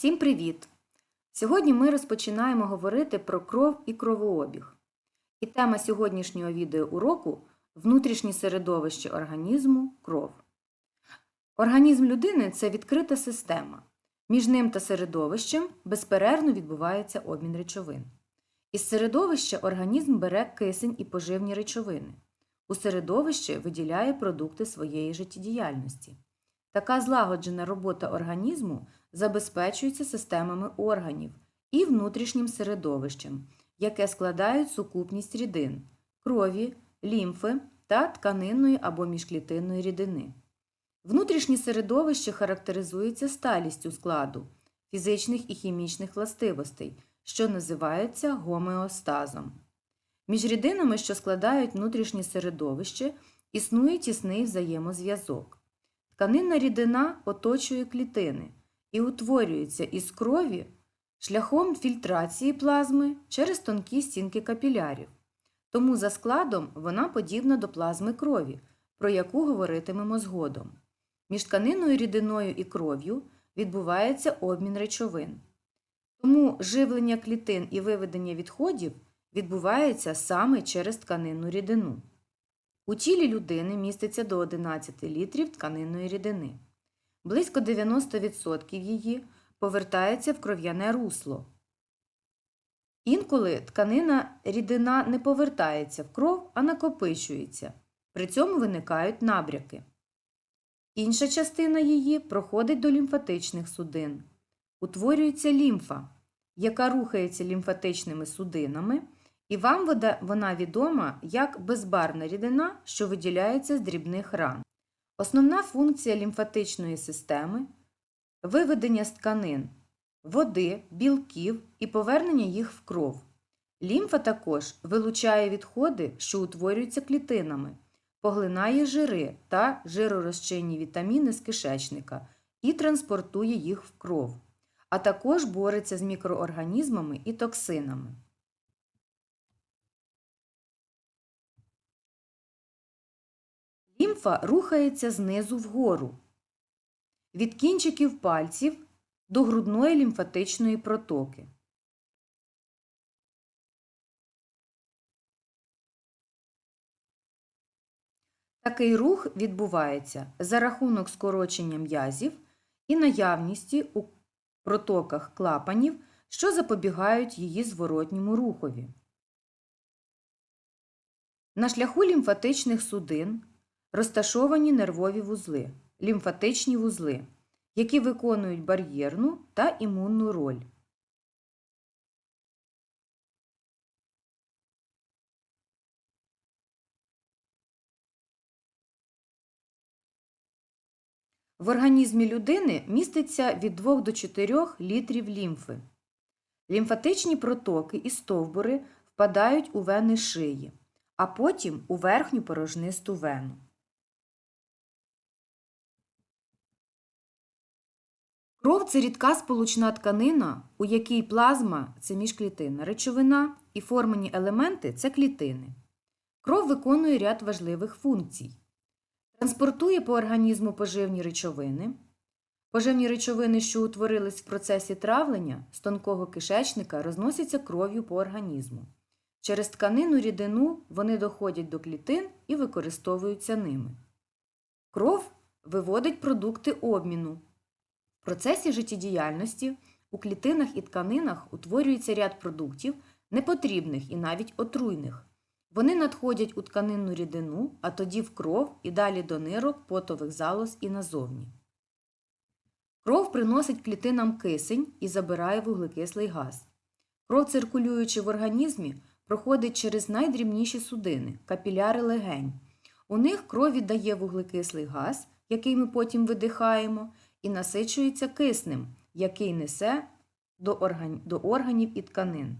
Всім привіт! Сьогодні ми розпочинаємо говорити про кров і кровообіг. І тема сьогоднішнього відеоуроку внутрішнє середовище організму кров. Організм людини це відкрита система. Між ним та середовищем безперервно відбувається обмін речовин. Із середовища організм бере кисень і поживні речовини. У середовище виділяє продукти своєї життєдіяльності. Така злагоджена робота організму забезпечується системами органів і внутрішнім середовищем, яке складають сукупність рідин, крові, лімфи та тканинної або міжклітинної рідини. Внутрішнє середовище характеризується сталістю складу, фізичних і хімічних властивостей, що називаються гомеостазом. Між рідинами, що складають внутрішнє середовище, існує тісний взаємозв'язок. Тканинна рідина оточує клітини і утворюється із крові шляхом фільтрації плазми через тонкі стінки капілярів. Тому за складом вона подібна до плазми крові, про яку говоритимемо згодом. Між тканинною рідиною і кров'ю відбувається обмін речовин. Тому живлення клітин і виведення відходів відбувається саме через тканинну рідину. У тілі людини міститься до 11 літрів тканинної рідини. Близько 90% її повертається в кров'яне русло. Інколи тканина рідина не повертається в кров, а накопичується. При цьому виникають набряки. Інша частина її проходить до лімфатичних судин. Утворюється лімфа, яка рухається лімфатичними судинами, і вам вона відома як безбарна рідина, що виділяється з дрібних ран. Основна функція лімфатичної системи виведення з тканин, води, білків і повернення їх в кров. Лімфа також вилучає відходи, що утворюються клітинами, поглинає жири та жиророзчинні вітаміни з кишечника і транспортує їх в кров, а також бореться з мікроорганізмами і токсинами. Лімфа рухається знизу вгору, від кінчиків пальців до грудної лімфатичної протоки. Такий рух відбувається за рахунок скорочення м'язів і наявності у протоках клапанів, що запобігають її зворотньому рухові. На шляху лімфатичних судин розташовані нервові вузли, лімфатичні вузли, які виконують бар'єрну та імунну роль. В організмі людини міститься від 2 до 4 літрів лімфи. Лімфатичні протоки і стовбури впадають у вени шиї, а потім у верхню порожнисту вену. Кров це рідка сполучна тканина, у якій плазма це міжклітинна речовина і формені елементи це клітини. Кров виконує ряд важливих функцій. Транспортує по організму поживні речовини. Поживні речовини, що утворились в процесі травлення з тонкого кишечника, розносяться кров'ю по організму. Через тканину рідину вони доходять до клітин і використовуються ними. Кров виводить продукти обміну. Процесі життєдіяльності у клітинах і тканинах утворюється ряд продуктів, непотрібних і навіть отруйних. Вони надходять у тканинну рідину, а тоді в кров і далі до нирок, потових залоз і назовні. Кров приносить клітинам кисень і забирає вуглекислий газ. Кров, циркулюючи в організмі, проходить через найдрібніші судини капіляри легень. У них кров віддає вуглекислий газ, який ми потім видихаємо, і насичується киснем, який несе до, орган... до органів і тканин.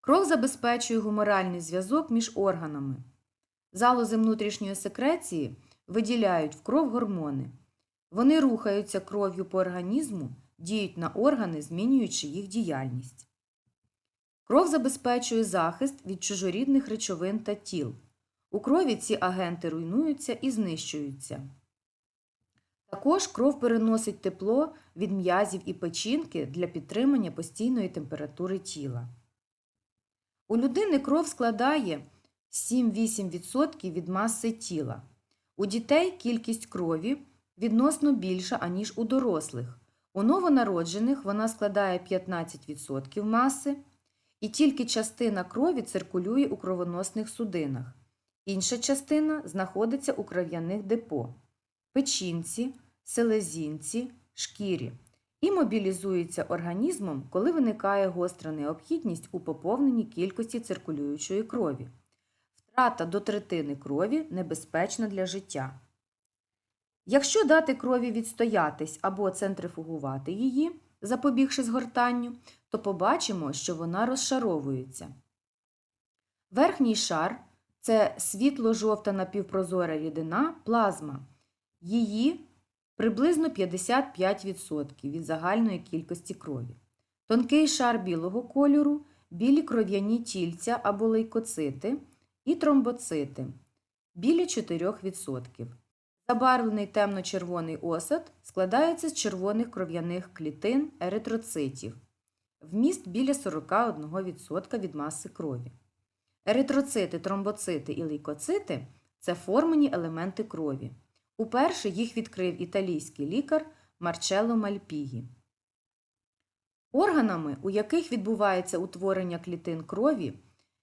Кров забезпечує гуморальний зв'язок між органами. Залози внутрішньої секреції виділяють в кров гормони. Вони рухаються кров'ю по організму, діють на органи, змінюючи їх діяльність. Кров забезпечує захист від чужорідних речовин та тіл. У крові ці агенти руйнуються і знищуються. Також кров переносить тепло від м'язів і печінки для підтримання постійної температури тіла. У людини кров складає 7-8% від маси тіла. У дітей кількість крові відносно більша, аніж у дорослих. У новонароджених вона складає 15% маси, і тільки частина крові циркулює у кровоносних судинах. Інша частина знаходиться у кров'яних депо, печінці, селезінці, шкірі і мобілізується організмом, коли виникає гостра необхідність у поповненні кількості циркулюючої крові. Втрата до третини крові небезпечна для життя. Якщо дати крові відстоятись або центрифугувати її, запобігши згортанню, то побачимо, що вона розшаровується. Верхній шар це світло-жовта напівпрозора рідина плазма. Її приблизно 55% від загальної кількості крові. Тонкий шар білого кольору, білі кров'яні тільця або лейкоцити і тромбоцити біля 4%. Забарвлений темно-червоний осад складається з червоних кров'яних клітин еритроцитів. Вміст біля 41% від маси крові. Еритроцити, тромбоцити і лейкоцити це формені елементи крові. Уперше їх відкрив італійський лікар Марчелло Мальпігі. Органами, у яких відбувається утворення клітин крові,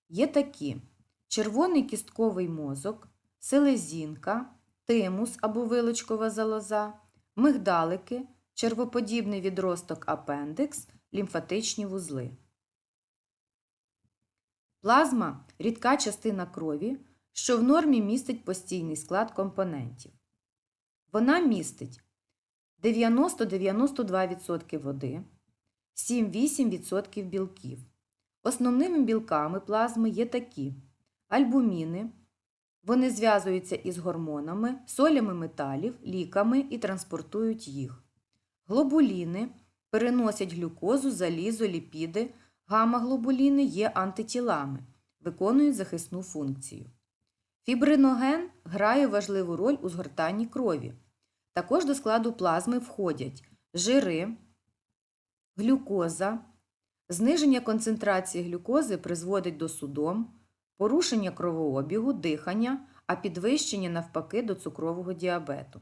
є такі: червоний кістковий мозок, селезінка, тимус або вилочкова залоза, мигдалики, червоподібний відросток апендикс, лімфатичні вузли. Плазма рідка частина крові, що в нормі містить постійний склад компонентів. Вона містить 90-92% води, 7-8% білків. Основними білками плазми є такі: альбуміни. Вони зв'язуються із гормонами, солями металів, ліками і транспортують їх. Глобуліни переносять глюкозу, залізо, ліпіди, гамма-глобуліни є антитілами, виконують захисну функцію. Фібриноген грає важливу роль у згортанні крові. Також до складу плазми входять жири, глюкоза. Зниження концентрації глюкози призводить до судом, порушення кровообігу, дихання, а підвищення навпаки до цукрового діабету.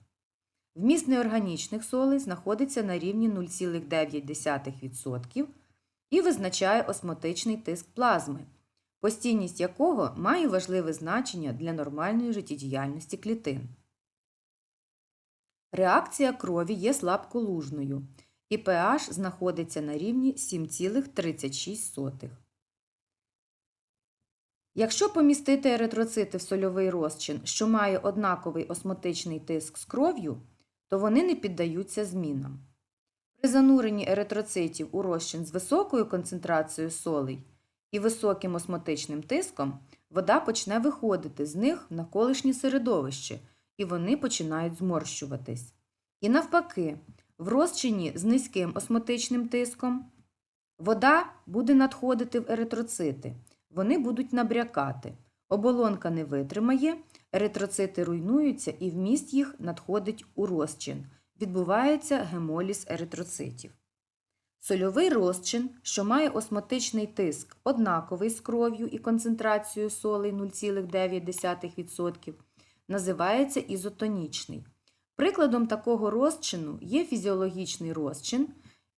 Вміст неорганічних солей знаходиться на рівні 0,9% і визначає осмотичний тиск плазми, постійність якого має важливе значення для нормальної життєдіяльності клітин. Реакція крові є слабколужною, і pH знаходиться на рівні 7,36. Якщо помістити еритроцити в сольовий розчин, що має однаковий осмотичний тиск з кров'ю, то вони не піддаються змінам. При зануренні еритроцитів у розчин з високою концентрацією солей і високим осмотичним тиском вода почне виходити з них в навколишнє середовище, і вони починають зморщуватись. І навпаки, в розчині з низьким осмотичним тиском вода буде надходити в еритроцити, вони будуть набрякати. Оболонка не витримає, еритроцити руйнуються і вміст їх надходить у розчин. Відбувається гемоліз еритроцитів. Сольовий розчин, що має осмотичний тиск однаковий з кров'ю і концентрацією солей 0,9%, називається ізотонічний. Прикладом такого розчину є фізіологічний розчин,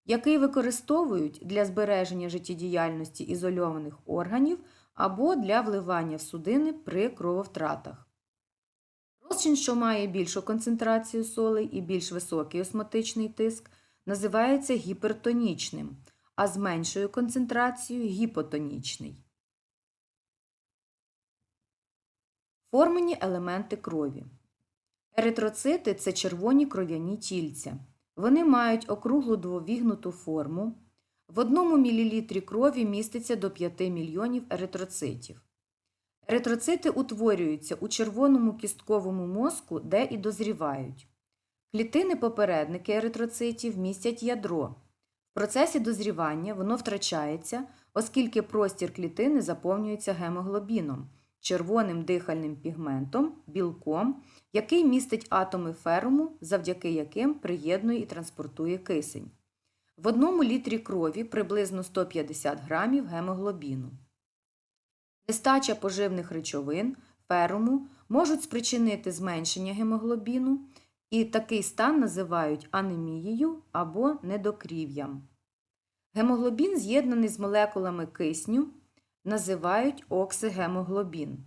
який використовують для збереження життєдіяльності ізольованих органів або для вливання в судини при крововтратах. Розчин, що має більшу концентрацію солей і більш високий осмотичний тиск, називається гіпертонічним, а з меншою концентрацією гіпотонічний. Формені елементи крові. Еритроцити це червоні кров'яні тільця. Вони мають округлу двовігнуту форму. В одному мілілітрі крові міститься до 5 мільйонів еритроцитів. Еритроцити утворюються у червоному кістковому мозку, де і дозрівають. Клітини-попередники еритроцитів містять ядро. В процесі дозрівання воно втрачається, оскільки простір клітини заповнюється гемоглобіном, червоним дихальним пігментом, білком, який містить атоми феруму, завдяки яким приєднує і транспортує кисень. В одному літрі крові приблизно 150 грамів гемоглобіну. Нестача поживних речовин, феруму можуть спричинити зменшення гемоглобіну, і такий стан називають анемією або недокрів'ям. Гемоглобін з'єднаний з молекулами кисню, називають оксигемоглобін.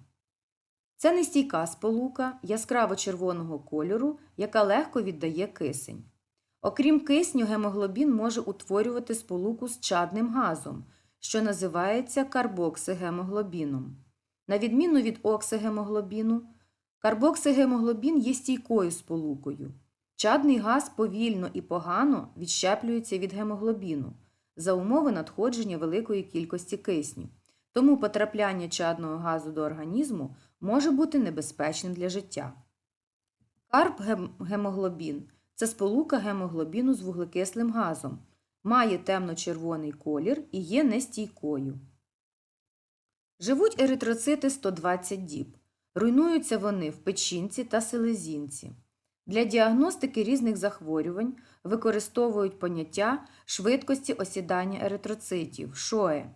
Це нестійка сполука яскраво червоного кольору, яка легко віддає кисень. Окрім кисню, гемоглобін може утворювати сполуку з чадним газом, що називається карбоксигемоглобіном. На відміну від оксигемоглобіну, карбоксигемоглобін є стійкою сполукою. Чадний газ повільно і погано відщеплюється від гемоглобіну за умови надходження великої кількості кисню. Тому потрапляння чадного газу до організму може бути небезпечним для життя. Карбгемоглобін – це сполука гемоглобіну з вуглекислим газом, має темно-червоний колір і є нестійкою. Живуть еритроцити 120 діб. Руйнуються вони в печінці та селезінці. Для діагностики різних захворювань використовують поняття швидкості осідання еритроцитів ШОЕ.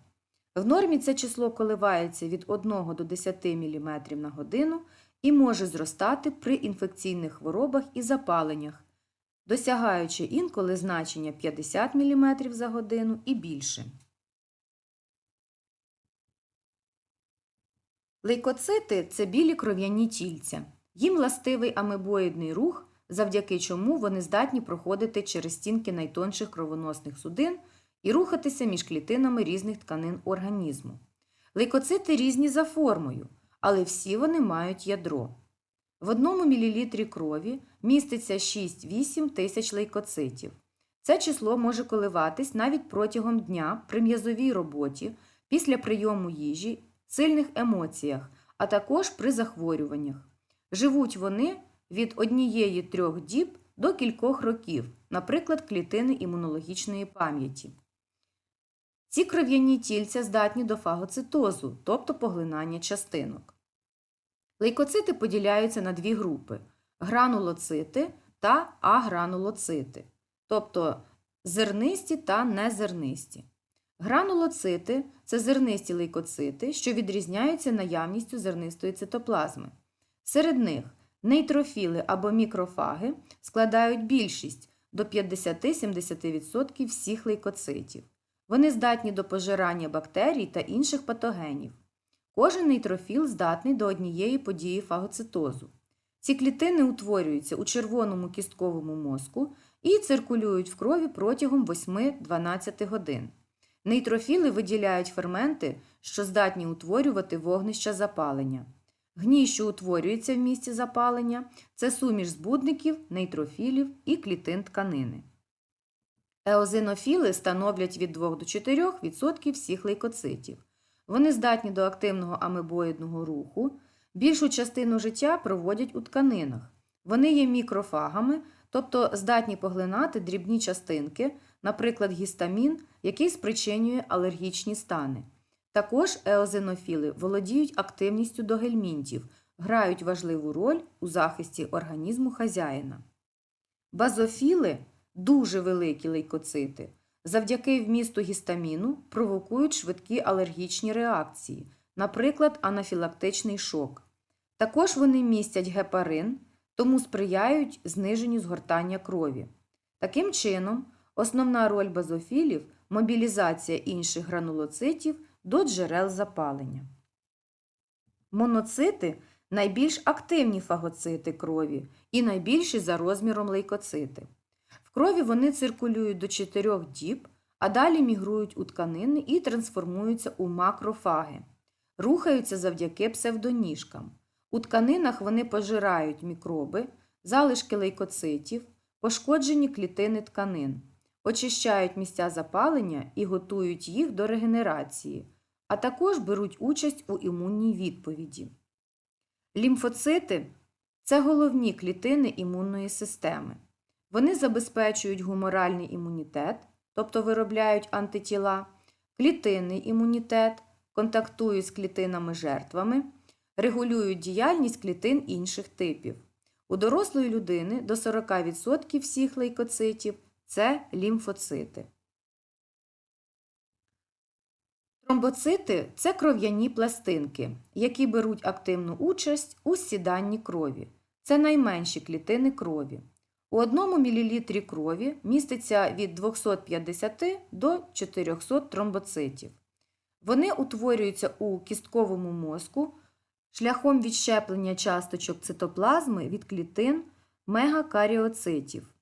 В нормі це число коливається від 1 до 10 мм на годину і може зростати при інфекційних хворобах і запаленнях, досягаючи інколи значення 50 мм за годину і більше. Лейкоцити це білі кров'яні тільця. Їм властивий амебоїдний рух, завдяки чому вони здатні проходити через стінки найтонших кровоносних судин і рухатися між клітинами різних тканин організму. Лейкоцити різні за формою, але всі вони мають ядро. В одному мілілітрі крові міститься 6-8 тисяч лейкоцитів. Це число може коливатись навіть протягом дня при м'язовій роботі, після прийому їжі, сильних емоціях, а також при захворюваннях. Живуть вони від однієї трьох діб до кількох років, наприклад, клітини імунологічної пам'яті. Ці кров'яні тільця здатні до фагоцитозу, тобто поглинання частинок. Лейкоцити поділяються на дві групи гранулоцити та агранулоцити, тобто зернисті та незернисті. Гранулоцити це зернисті лейкоцити, що відрізняються наявністю зернистої цитоплазми. Серед них нейтрофіли або мікрофаги складають більшість до 50-70% всіх лейкоцитів. Вони здатні до пожирання бактерій та інших патогенів. Кожен нейтрофіл здатний до однієї події фагоцитозу. Ці клітини утворюються у червоному кістковому мозку і циркулюють в крові протягом 8-12 годин. Нейтрофіли виділяють ферменти, що здатні утворювати вогнища запалення. Гній, що утворюється в місці запалення, це суміш збудників, нейтрофілів і клітин тканини. Еозинофіли становлять від 2 до 4% всіх лейкоцитів. Вони здатні до активного амебоїдного руху, більшу частину життя проводять у тканинах. Вони є мікрофагами, тобто здатні поглинати дрібні частинки, наприклад, гістамін, який спричинює алергічні стани. Також еозинофіли володіють активністю до гельмінтів, грають важливу роль у захисті організму хазяїна. Базофіли дуже великі лейкоцити, завдяки вмісту гістаміну провокують швидкі алергічні реакції, наприклад, анафілактичний шок. Також вони містять гепарин, тому сприяють зниженню згортання крові. Таким чином, основна роль базофілів мобілізація інших гранулоцитів до джерел запалення. Моноцити найбільш активні фагоцити крові і найбільші за розміром лейкоцити. Крові вони циркулюють до 4 діб, а далі мігрують у тканини і трансформуються у макрофаги. Рухаються завдяки псевдоніжкам. У тканинах вони пожирають мікроби, залишки лейкоцитів, пошкоджені клітини тканин, очищають місця запалення і готують їх до регенерації, а також беруть участь у імунній відповіді. Лімфоцити це головні клітини імунної системи. Вони забезпечують гуморальний імунітет, тобто виробляють антитіла, клітинний імунітет, контактують з клітинами жертвами, регулюють діяльність клітин інших типів. У дорослої людини до 40% всіх лейкоцитів це лімфоцити. Тромбоцити це кров'яні пластинки, які беруть активну участь у сіданні крові. Це найменші клітини крові. У 1 мл крові міститься від 250 до 400 тромбоцитів. Вони утворюються у кістковому мозку шляхом відщеплення часточок цитоплазми від клітин мегакаріоцитів.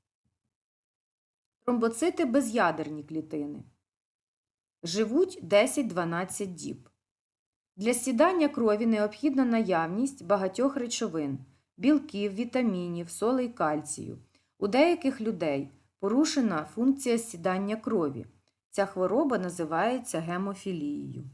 Тромбоцити безядерні клітини. Живуть 10-12 діб. Для сідання крові необхідна наявність багатьох речовин білків, вітамінів, солей кальцію. У деяких людей порушена функція сідання крові. Ця хвороба називається гемофілією.